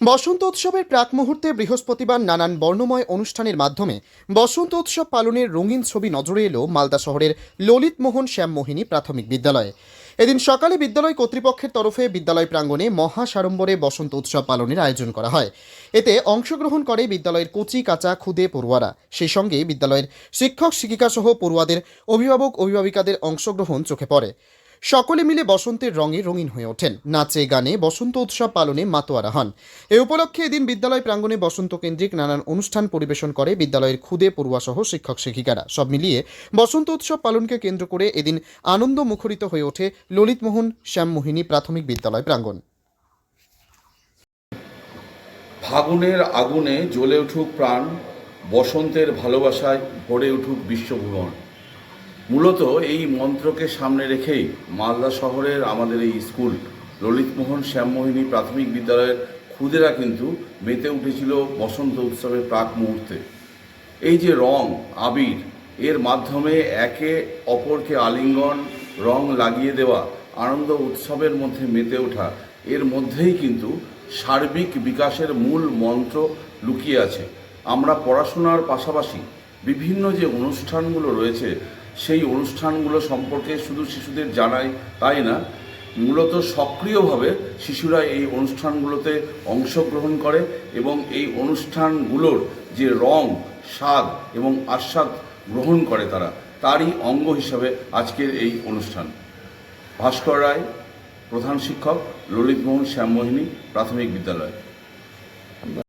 বসন্ত উৎসবের প্রাক মুহূর্তে বৃহস্পতিবার নানান বর্ণময় অনুষ্ঠানের মাধ্যমে বসন্ত উৎসব পালনের রঙিন ছবি নজরে এলো মালদা শহরের ললিত মোহন শ্যামমোহিনী প্রাথমিক বিদ্যালয়ে। এদিন সকালে বিদ্যালয় কর্তৃপক্ষের তরফে বিদ্যালয় প্রাঙ্গণে মহা সাড়ম্বরে বসন্ত উৎসব পালনের আয়োজন করা হয়। এতে অংশগ্রহণ করে বিদ্যালয়ের কচি, কাঁচা, খুদে পড়ুয়ারা। সেই সঙ্গে বিদ্যালয়ের শিক্ষক শিক্ষিকা সহ পড়ুয়াদের অভিভাবক, অভিভাবিকাদের অংশগ্রহণ চোখে পড়ে। সকলে মিলে বসন্তের রঙে রঙিন হয়ে ওঠেন। নাচে, গানে বসন্ত উৎসব পালনে মাতোয়ারা হন। এ উপলক্ষে এদিন বিদ্যালয় প্রাঙ্গণে বসন্ত কেন্দ্রিক নানান অনুষ্ঠান পরিবেশন করে বিদ্যালয়ের খুদে পড়ুয়া সহ শিক্ষক শিক্ষিকারা। সব মিলিয়ে বসন্ত উৎসব পালনকে কেন্দ্র করে এদিন আনন্দ মুখরিত হয়ে ওঠে ললিতমোহন শ্যামমোহিনী প্রাথমিক বিদ্যালয় প্রাঙ্গণ। ফাগুনের আগুনে জ্বলে উঠুক প্রাণ, বসন্তের ভালোবাসায় ভরে উঠুক বিশ্বভুবন। মূলত এই মন্ত্রকে সামনে রেখেই মালদা শহরের আমাদের এই স্কুল, ললিতমোহন শ্যামমোহিনী প্রাথমিক বিদ্যালয়ের খুদেরা কিন্তু মেতে উঠেছিল বসন্ত উৎসবের প্রাক মুহূর্তে। এই যে রং, আবির, এর মাধ্যমে একে অপরকে আলিঙ্গন, রং লাগিয়ে দেওয়া, আনন্দ উৎসবের মধ্যে মেতে ওঠা, এর মধ্যেই কিন্তু সার্বিক বিকাশের মূল মন্ত্র লুকিয়ে আছে। আমরা পড়াশোনার পাশাপাশি বিভিন্ন যে অনুষ্ঠানগুলো রয়েছে সেই অনুষ্ঠানগুলো সম্পর্কে শুধু শিশুদের জানাই তাই না, মূলত সক্রিয়ভাবে শিশুরা এই অনুষ্ঠানগুলোতে অংশগ্রহণ করে এবং এই অনুষ্ঠানগুলোর যে রং, স্বাদ এবং আস্বাদ গ্রহণ করে তারা, তারই অঙ্গ হিসাবে আজকের এই অনুষ্ঠান। ভাস্কর রায়, প্রধান শিক্ষক, ললিতমোহন শ্যামমোহিনী প্রাথমিক বিদ্যালয়।